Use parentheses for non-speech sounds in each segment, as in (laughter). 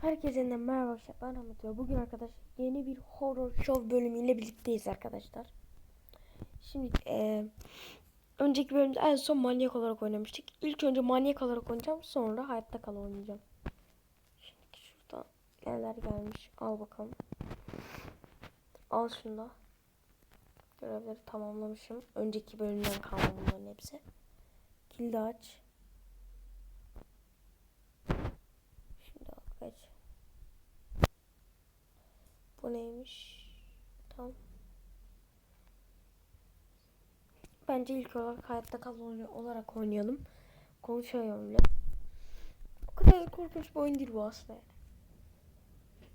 Herkese merhaba. Ben Ahmet ve bugün arkadaşlar yeni bir horror show bölümüyle birlikteyiz arkadaşlar. Şimdi eee, önceki bölümde en son manyak olarak oynamıştık. İlk önce manyak olarak oynayacağım. Sonra hayatta kal oynayacağım. Şimdi şurada neler gelmiş. Al bakalım. Al şunu da. Görevleri tamamlamışım. Önceki bölümden kalma bunların hepsi. Kilidi aç. Şimdi al kaç. Neymiş? Tamam. Bence ilk olarak hayatta kal oyunu olarak oynayalım. Konuşuyorum bile. O kadar korkunç bir oyun değil bu aslında. yani.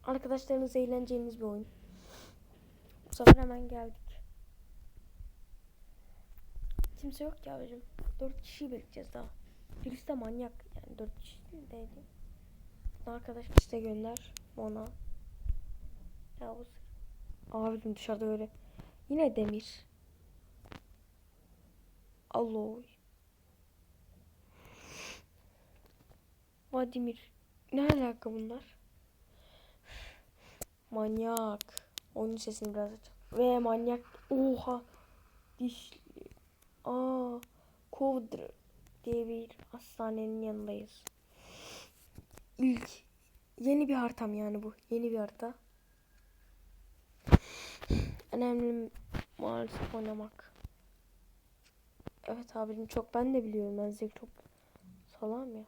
Arkadaşlarınızla eğleneceğiniz bir oyun. Bu sefer hemen geldik. Kimse yok ya abicim. Dört kişiyi bekleyeceğiz daha. Birisi de manyak. Yani dört kişi değil de. Arkadaş işte gönder. Ona. Ya bu Abicim dışarıda böyle. Yine demir. Alloy. Vladimir. Ne alaka bunlar? Manyak. Oyunun sesini biraz aç. Ve manyak. Oha. Diş. Aa. Kovdr diye bir hastanenin yanındayız. İlk yeni bir haritam yani bu. Yeni bir harita. Önemli maalesef oynamak. Evet abicim çok ben de biliyorum. Ben size çok salam ya.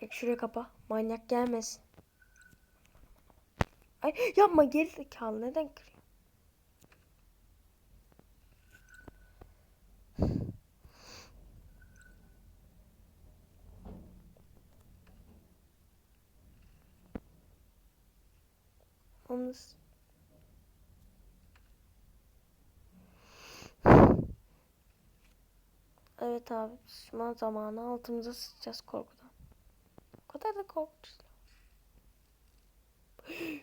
Tek şuraya kapa. Manyak gelmesin. Ay yapma geri zekalı neden kırıyor? S- Evet abi sıçma zamanı altımıza sıçacağız korkudan. O kadar da korkmuş. (gasps)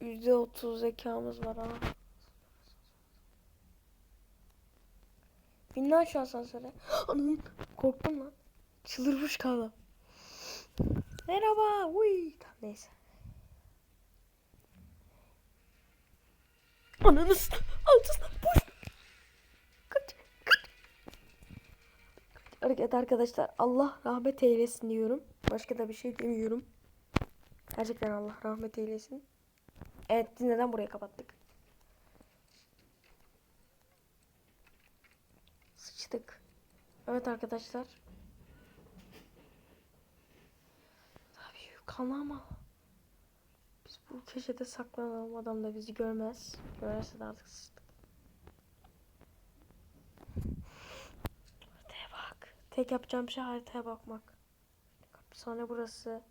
Yüzde otuz zekamız var ha. Bin lan şu asansöre. (gasps) Anam korktum lan. Çıldırmış kaldım. Merhaba. Uy. Tamam, neyse. Ananız. Altısına boş. Kaç. Kaç. Hareket arkadaşlar. Allah rahmet eylesin diyorum. Başka da bir şey demiyorum. Gerçekten Allah rahmet eylesin. Evet neden burayı kapattık? Sıçtık. Evet arkadaşlar. Kanama. Biz bu köşede saklanalım. Adam da bizi görmez. Görürse de artık sıçtık. Haritaya bak. Tek yapacağım şey haritaya bakmak. Hapishane burası.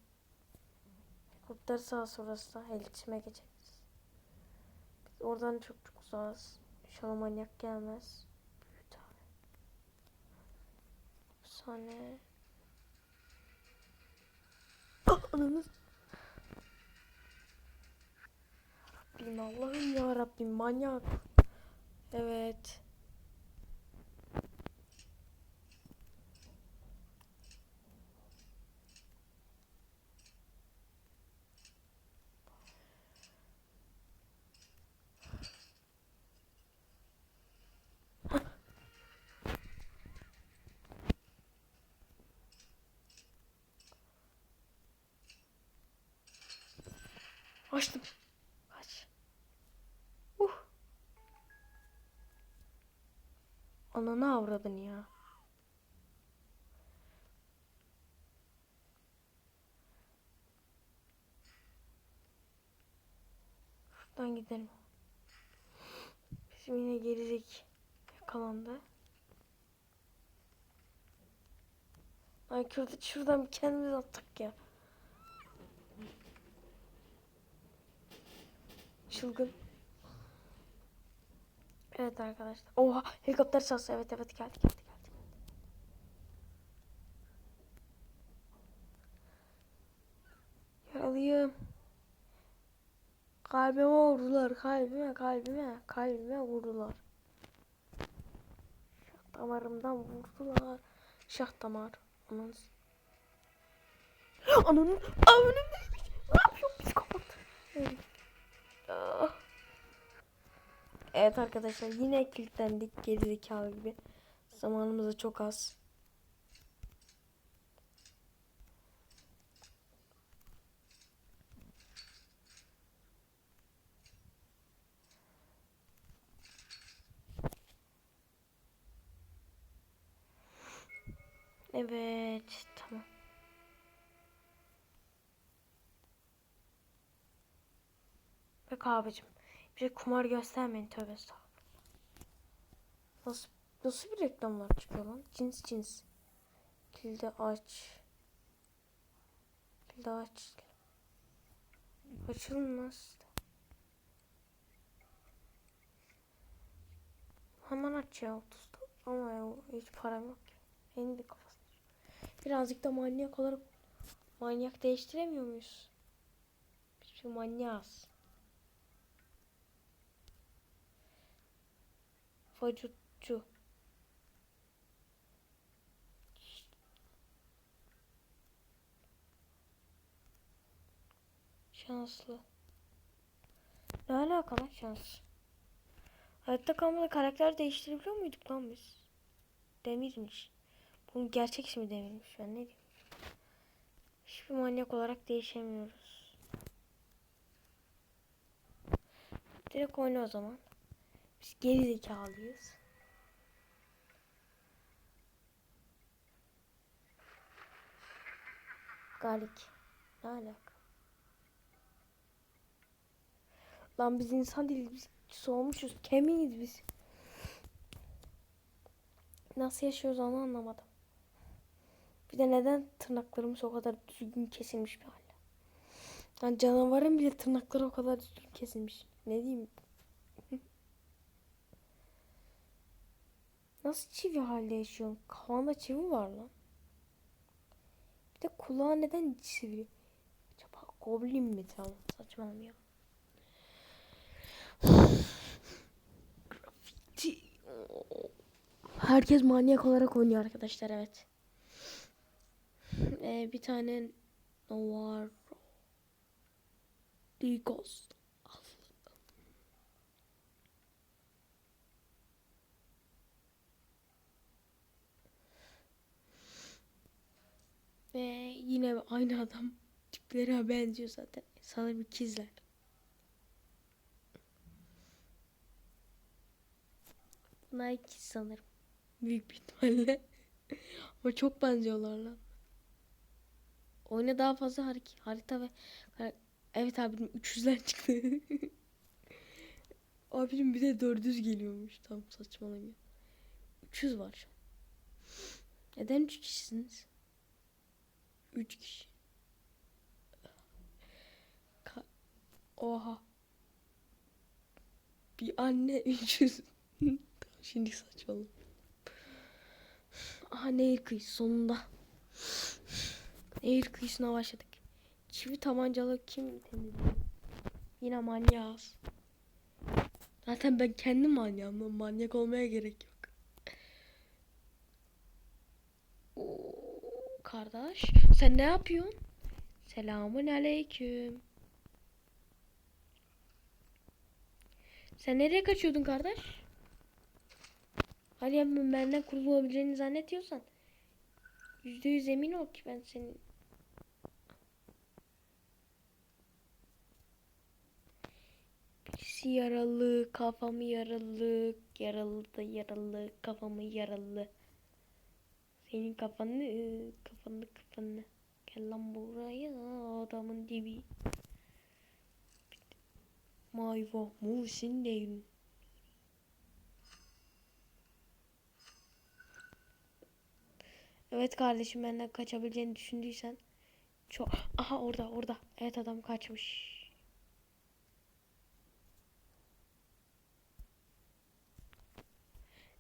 Helikopter sahası burası da. İletişime geçeriz. Biz oradan çok çok uzağız. İnşallah manyak gelmez. Büyük abi. Hapishane. Rabbim Allah'ım ya Rabbim manyak. Evet. Açtım. Aç. Uh. Ananı avradın ya. Şuradan gidelim. Bizim yine gerizek yakalandı. Ay kırdı şuradan kendimiz attık ya. Çılgın. Evet arkadaşlar. Oha helikopter sası. Evet evet geldi geldi geldi. Yaralıyım. Kalbime vurdular. Kalbime kalbime kalbime vurdular. Şah damarımdan vurdular. Şah damar. Ananı s- (gasps) Ananın önümdeymiş. Ne yapıyorsun psikopat? Evet. Ah. Evet arkadaşlar yine kilitlendik gerizekalı gibi. Zamanımız da çok az. Evet Bak abicim. Bize kumar göstermeyin tövbe estağfurullah. Nasıl, nasıl bir reklamlar çıkıyor lan? Cins cins. Kilde aç. Kilde aç. Açılmaz. Hemen aç ya 30'da. Ama ya hiç param yok. Benim de kafası. Birazcık da manyak olarak manyak değiştiremiyor muyuz? Biz bir manyağız. Vacutçu. Şanslı. Ne alaka lan şans? Hayatta kalmada karakter değiştirebiliyor muyduk lan biz? Demirmiş. Bunun gerçek ismi demirmiş. Ben ne diyeyim? Hiçbir manyak olarak değişemiyoruz. Direkt oyna o zaman. Biz geri zekalıyız. Galik. Ne alaka? Lan biz insan değiliz. Biz soğumuşuz. Kemiğiz biz. Nasıl yaşıyoruz onu anlamadım. Bir de neden tırnaklarımız o kadar düzgün kesilmiş bir halde. Yani canavarın bile tırnakları o kadar düzgün kesilmiş. Ne diyeyim? Nasıl çivi halde yaşıyorsun? Kafanda çivi var lan. Bir de kulağı neden çivi? Acaba goblin mi? Tamam saçmalamayalım. Grafiti. Herkes manyak olarak oynuyor arkadaşlar evet. Ee, bir tane var. The Ve yine aynı adam tipleri benziyor zaten. Sanırım ikizler. Bunlar ikiz sanırım. Büyük bir ihtimalle. (laughs) Ama çok benziyorlar lan. Oyuna daha fazla harik- harita ve evet abim 300'ler çıktı. (laughs) abim bir de 400 geliyormuş. Tam saçmalamıyor. 300 var. Neden 3 kişisiniz? 3 kişi. Ka- Oha. Bir anne (laughs) 300. Şimdi saçmalama. Aha nehir kıyısı sonunda. Nehir kıyısına başladık. Çivi tabancalı kim temizliyor? Yine manyağız. Zaten ben kendi manyağım. Manyak olmaya gerek yok. Kardeş sen ne yapıyorsun? Selamun aleyküm. Sen nereye kaçıyordun kardeş? Hadi ya ben- benden kurtulabileceğini zannediyorsan yüzde yüz emin ol ki ben senin Birisi yaralı, kafamı yaralı, yaralı da yaralı, kafamı yaralı. Senin kafanı, kafanı, kafanı. Gel lan buraya adamın dibi. Mayva, Muhsin değil. Evet kardeşim benden kaçabileceğini düşündüysen çok aha orada orada evet adam kaçmış.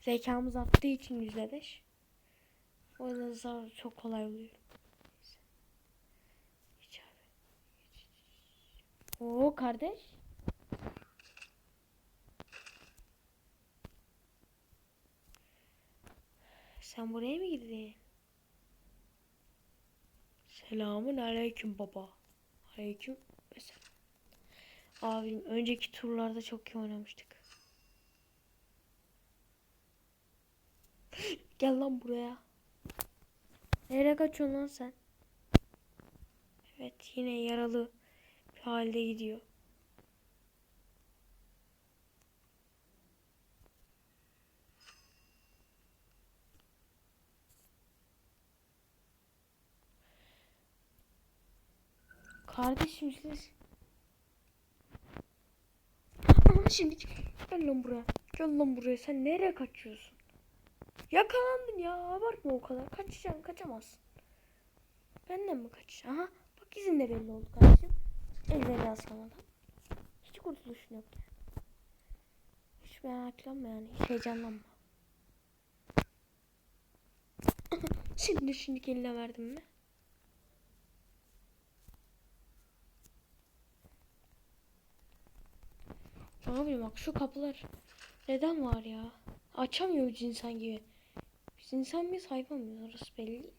Zekamız arttığı için yüzde beş. O yüzden zar çok kolay oluyor. Oo kardeş. Sen buraya mı girdin? Selamun aleyküm baba. Aleyküm. Abim önceki turlarda çok iyi oynamıştık. Gel lan buraya. Nereye kaçıyorsun lan sen? Evet yine yaralı bir halde gidiyor. Kardeşim siz. Ama şimdi gel lan buraya. Gel lan buraya. Sen nereye kaçıyorsun? Yakalandın ya. Abartma o kadar. Kaçacaksın. Kaçamazsın. Benden mi kaçacaksın? Aha. Bak izin de belli oldu kardeşim. Elleri da. Hiç kurtuluşun yok yani. Hiç meraklanma yani. Hiç heyecanlanma. (laughs) şimdi şimdi eline verdim mi? Ne bileyim bak şu kapılar neden var ya? Açamıyoruz insan gibi. Biz insan mıyız hayvan mıyız orası belli değil.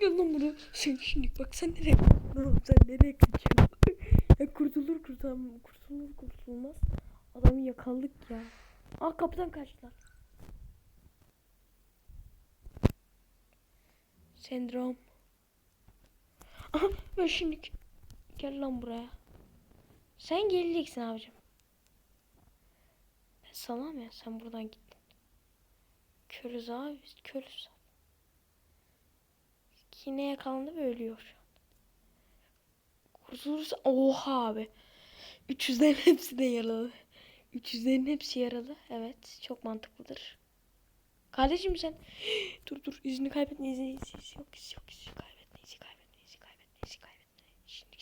Gel lan buraya. Sen şimdi bak sen nereye Oğlum sen nereye kaçıyorsun? ya kurtulur kurtulam kurtulur kurtulmaz. Adamı yakaladık ya. Aa kapıdan kaçtılar. Sendrom. Aha ben şimdi gel lan buraya. Sen geleceksin abicim. Ben salam ya sen buradan gittin. Körüz abi körüz. Yine yakalandı ve ölüyor şu an. Kurtulursa oha abi. 300'lerin hepsi de yaralı. 300'lerin hepsi yaralı. Evet çok mantıklıdır. Kardeşim sen dur dur izini kaybetme izni izni izni yok izi yok izi kaybetme izi kaybetme izi kaybetme.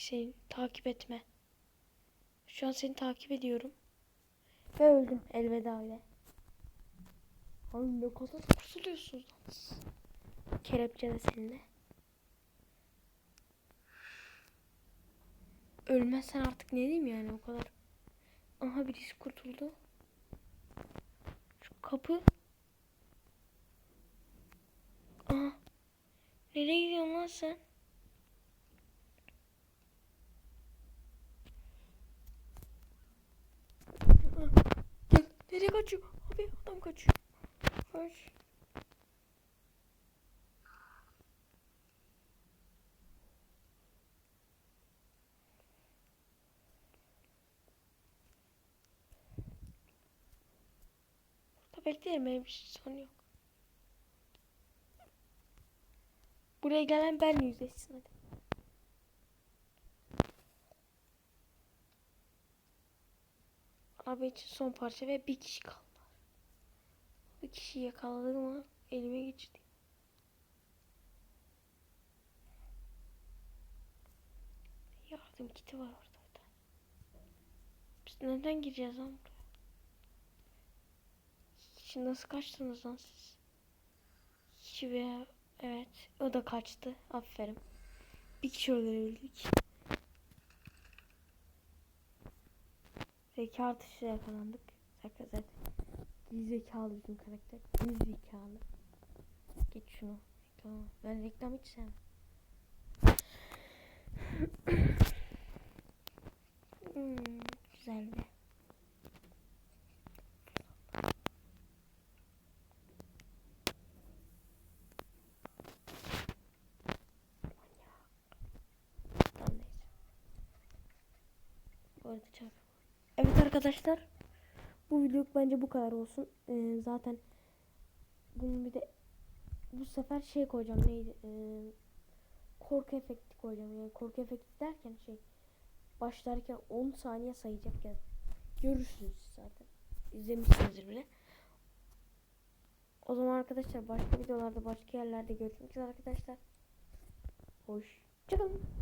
Seni takip etme. Şu an seni takip ediyorum. Ve öldüm elveda öyle. Abi ne kadar kurtuluyorsunuz lan. Kelepçe de seninle. Ölmezsen artık ne diyeyim yani o kadar. Aha birisi kurtuldu. Şu kapı. Aha. Nereye gidiyorsun lan sen? Gel. Nereye kaçıyor? Abi adam kaçıyor. Kaç. Burada bekleyelim benim için sorun yok. Buraya gelen ben yüzleşsin hadi. Araba için son parça ve bir kişi kaldı. Bir kişi yakaladım ama elime geçti. Yardım kiti var orada. Biz neden gireceğiz lan buraya? Şimdi nasıl kaçtınız lan siz? Veya evet o da kaçtı. Aferin. Bir kişi öldürebildik. Zeka artışı yakalandık. Zaten zaten. Geri zekalı bizim karakter. Geri zekalı. Geç şunu. Reklam. Ben reklam hiç sevmem. hmm. Tamam neyse. Bu arada çarpı. Evet arkadaşlar. Bu video bence bu kadar olsun. Ee, zaten bunun bir de bu sefer şey koyacağım neydi? Ee, korku efekti koyacağım. Yani korku efekti derken şey başlarken 10 saniye sayacak ya. Görürsünüz zaten. İzlemişsinizdir bile. O zaman arkadaşlar başka videolarda başka yerlerde görüşmek üzere arkadaşlar. Hoşçakalın.